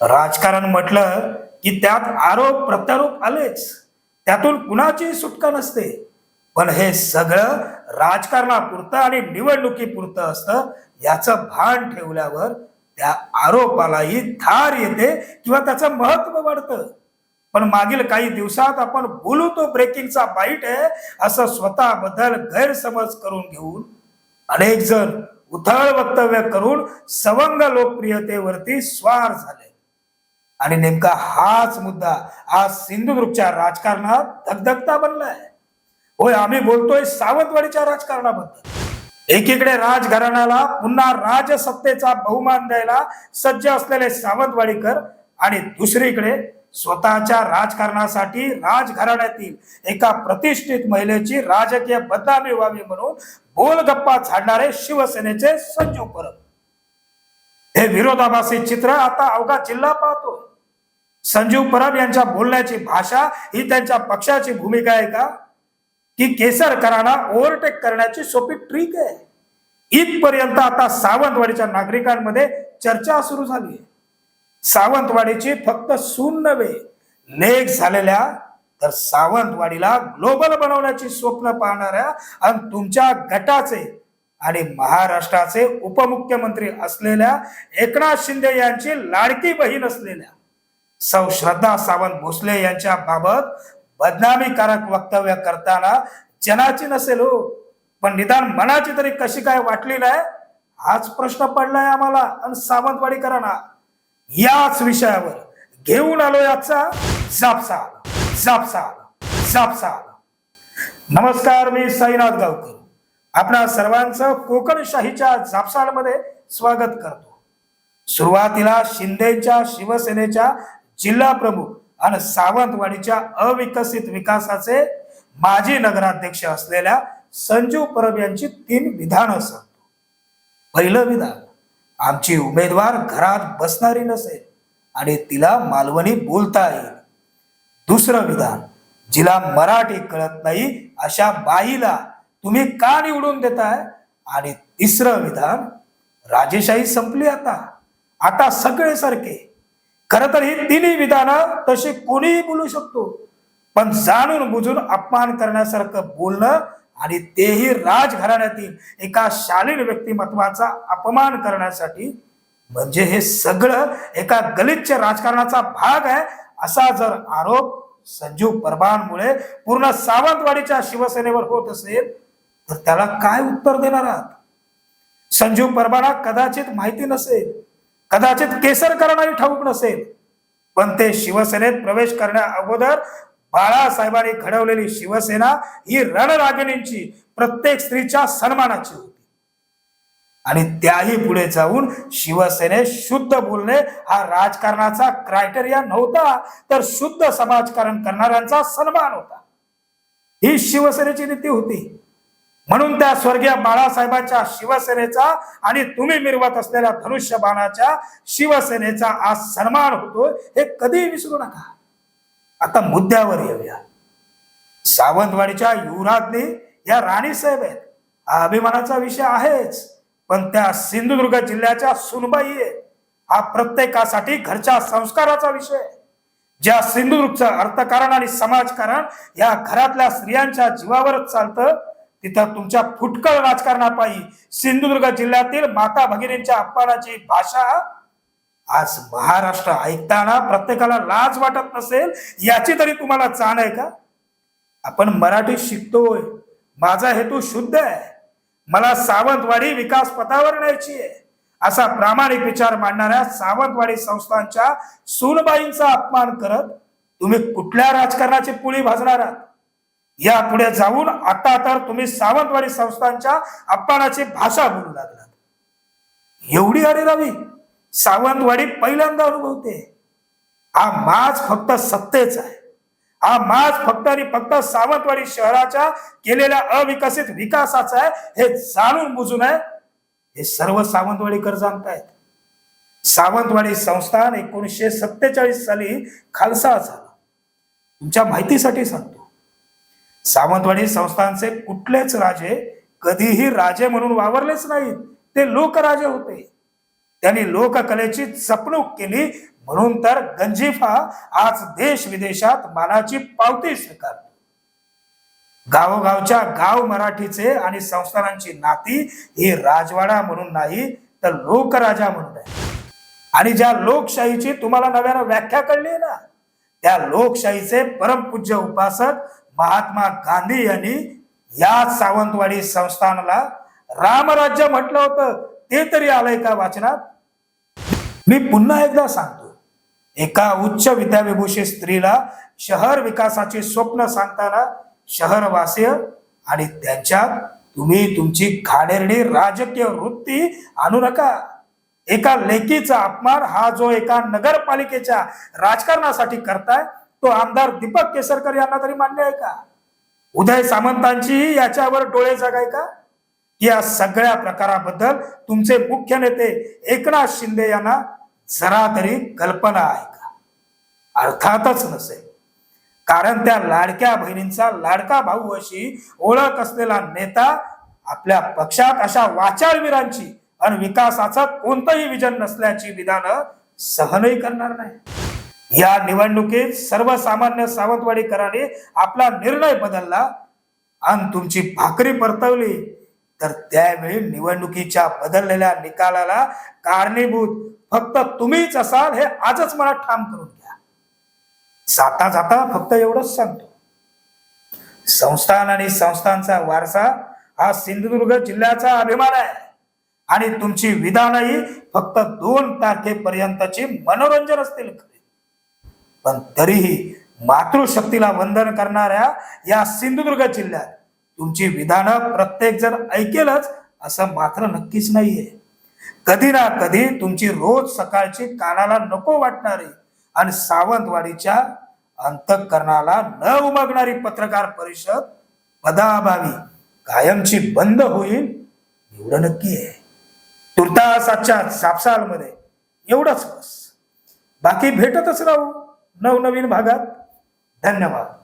राजकारण म्हटलं की त्यात आरोप प्रत्यारोप आलेच. त्यातून कुणाची सुटका नसते. पण हे सगळं राजकारणापुरतं आणि निवडणुकीपुरतं असतं याचं भान ठेवल्यावर त्या आरोपालाही धार येते किंवा त्याचं महत्त्व वाढतं. पण मागील काही दिवसात आपण बोलू तो ब्रेकिंगचा बाईट आहे असं स्वतःबद्दल गैरसमज करून घेऊन अनेक जण उथळ वक्तव्य करून सवंग लोकप्रियतेवरती स्वार झाले. आणि नेमका हाच मुद्दा आज सिंधुदुर्गच्या राजकारणात धगधगता बनलाय. होय आम्ही बोलतोय सावंतवाडीच्या राजकारणाबद्दल. एकीकडे राजघराण्याला पुन्हा राजसत्तेचा बहुमान द्यायला सज्ज असलेले सावंतवाडीकर आणि दुसरीकडे स्वतःच्या राजकारणासाठी राजघराण्यातील एका प्रतिष्ठित महिलेची राजकीय बदनामी व्हावी म्हणून बोलगप्पा झाडणारे शिवसेनेचे संजू परब. हे विरोधाभासी चित्र आता अवघा जिल्हा पाहतो संजीव परब यांच्या बोलण्याची भाषा ही त्यांच्या पक्षाची भूमिका आहे का? की केसरकरांना ओव्हरटेक करण्याची सोपी ट्रिक आहे. इथपर्यंत आता सावंतवाडीच्या नागरिकांमध्ये चर्चा सुरू झाली आहे. सावंतवाडीची फक्त सून नव्हे नेक झालेल्या तर सावंतवाडीला ग्लोबल बनवण्याची स्वप्न पाहणाऱ्या आणि तुमच्या गटाचे आणि महाराष्ट्राचे उपमुख्यमंत्री असलेल्या एकनाथ शिंदे यांची लाडकी बहीण असलेल्या सौ श्रद्धा सावंत भोसले यांच्या बाबत बदनामीकारक वक्तव्य करताना जनाची नसेल हो पण निदान मनाची तरी कशी काय वाटली नाही हाच प्रश्न पडलाय आम्हाला. आणि सावंतवाडीकरांना याच विषयावर घेऊन आलो याचा जापसा जापसा जापसा नमस्कार मी साईनाथ गावकर. आपणा सर्वांचं कोकणशाहीच्या जापसालमध्ये स्वागत करतो. सुरुवातीला शिंदेच्या शिवसेनेच्या जिल्हा प्रमुख आणि सावंतवाडीच्या अविकसित विकासाचे माजी नगराध्यक्ष असलेल्या संजू परब यांची तीन विधानं सांगतो पहिलं विधान आमची उमेदवार घरात बसणारी नसेल आणि तिला मालवणी बोलता येईल. दुसरं विधान जिला मराठी कळत नाही अशा बाईला तुम्ही का निवडून देताय? आणि तिसरं विधान राजेशाही संपली आता. आता सगळे सारखे खर तर ही तिन्ही विधानं तशी कोणीही बोलू शकतो. पण जाणून बुजून अपमान करण्यासारखं बोलणं आणि तेही राजघराण्यातील एका शालीन व्यक्तिमत्वाचा अपमान करण्यासाठी म्हणजे हे सगळं एका गलिच्छ राजकारणाचा भाग आहे असा जर आरोप संजीव परबांमुळे पूर्ण सावंतवाडीच्या शिवसेनेवर होत असेल तर त्याला काय उत्तर देणार आहात? संजीव परबाला कदाचित माहिती नसेल. कदाचित केसर करणारी ठाऊक नसेल. पण ते शिवसेनेत प्रवेश करण्या अगोदर बाळासाहेबांनी घडवलेली शिवसेना ही रणरागिणींची प्रत्येक स्त्रीच्या सन्मानाची होती. आणि त्याही पुढे जाऊन शिवसेनेत शुद्ध बोलणे हा राजकारणाचा क्रायटेरिया नव्हता तर शुद्ध समाजकारण करणाऱ्यांचा सन्मान होता. ही शिवसेनेची नीती होती. म्हणून त्या स्वर्गीय बाळासाहेबांच्या शिवसेनेचा आणि तुम्ही मिरवत असलेल्या धनुष्यबाणाच्या शिवसेनेचा आज सन्मान होतो हे कधीही विसरू नका. आता मुद्द्यावर येऊया. सावंतवाडीच्या युवराजनी या राणी साहेब आहेत. हा अभिमानाचा विषय आहेच पण त्या सिंधुदुर्ग जिल्ह्याच्या सुनबाई आहे हा प्रत्येकासाठी घरच्या संस्काराचा विषय आहे. ज्या सिंधुदुर्गचं अर्थकारण आणि समाजकारण या घरातल्या स्त्रियांच्या जीवावरच चालतं तिथं तुमच्या फुटकळ राजकारणापायी सिंधुदुर्ग जिल्ह्यातील माता भगिनींच्या अपमानाची भाषा आज महाराष्ट्र ऐकताना प्रत्येकाला लाज वाटत नसेल याची तरी तुम्हाला जाण आहे का? आपण मराठी शिकतोय माझा हेतू शुद्ध आहे मला सावंतवाडी विकास पथावर न्यायची आहे असा प्रामाणिक विचार मांडणाऱ्या सावंतवाडी संस्थांच्या सूनबाईंचा अपमान करत तुम्ही कुठल्या राजकारणाची पुळी भाजणार आहात? या पुढे जाऊन आता तर तुम्ही सावंतवाडी संस्थांच्या अपमानाची भाषा बोलू लागलात. एवढी अरेरावी सावंतवाडी पहिल्यांदा अनुभवते. हा माज फक्त सत्तेचा आहे. हा माज फक्त आणि फक्त सावंतवाडी शहराच्या केलेल्या अविकसित विकासाचा आहे हे जाणून बुजून आहे. हे सर्व सावंतवाडीकर जाणतायत. सावंतवाडी संस्थान एकोणीसशे सत्तेचाळीस साली खालसा झाला. तुमच्या माहितीसाठी सांगतो. सावंतवाडी संस्थानचे कुठलेच राजे कधीही राजे म्हणून वावरलेच नाहीत. ते लोकराजे होते. त्यांनी लोककलेची जपणूक केली. म्हणून तर गंजिफा आज देश विदेशात मानाची पावती स्वीकारतो गावोगावच्या गाव मराठीचे आणि संस्थानांची नाती ही राजवाडा म्हणून नाही तर लोकराजा म्हणून आहे. आणि ज्या लोकशाहीची तुम्हाला नव्यानं व्याख्या कळली आहे ना त्या लोकशाहीचे परमपूज्य उपासक महात्मा गांधी यांनी या सावंतवाडी संस्थानाला रामराज्य म्हटलं होतं. ते तरी आलंय का वाचनात? मी पुन्हा एकदा सांगतो. एका उच्च विद्याविभूषित स्त्रीला शहर विकासाचे स्वप्न सांगताना शहरवासीय आणि त्यांच्यात तुम्ही तुमची घाणेरडी राजकीय वृत्ती आणू नका. एका लेकीचा अपमान हा जो एका नगरपालिकेच्या राजकारणासाठी करताय तो आमदार दीपक केसरकर यांना तरी मान्य आहे का? उदय सामंतांची याच्यावर डोळे जगाय का? या सगळ्या प्रकाराबद्दल तुमचे मुख्य नेते एकनाथ शिंदे यांना जरा तरी कल्पना आहे का? अर्थातच नसेल. कारण त्या लाडक्या बहिणींचा लाडका भाऊ अशी ओळख असलेला नेता आपल्या पक्षात अशा वाचाळवीरांची आणि विकासाचं कोणतंही विजन नसल्याची विधानं सहनही करणार नाही. या निवडणुकीत सर्वसामान्य सावंतवाडीकरांनी आपला निर्णय बदलला आणि तुमची भाकरी परतवली. तर त्यावेळी निवडणुकीच्या बदललेल्या निकालाला कारणीभूत फक्त तुम्हीच असाल हे आजच मला ठाम करून घ्या. जाता जाता फक्त एवढंच सांगतो. संस्थान आणि संस्थांचा वारसा हा सिंधुदुर्ग जिल्ह्याचा अभिमान आहे. आणि तुमची विधानही फक्त दोन तारखेपर्यंतची मनोरंजन असतील खरे. पण तरीही मातृशक्तीला वंदन करणाऱ्या या सिंधुदुर्ग जिल्ह्यात तुमची विधानं प्रत्येक जण ऐकेलच असं मात्र नक्कीच नाहीये. कधी ना कधी तुमची रोज सकाळची कानाला नको वाटणारी आणि सावंतवाडीच्या अंतःकरणाला न उमगणारी पत्रकार परिषद पदाअभावी कायमची बंद होईल एवढं नक्की आहे. तुर्तास आजच्या सापसालमध्ये एवढंच बस. बाकी भेटतच राहू. नवनवीन भागात धन्यवाद.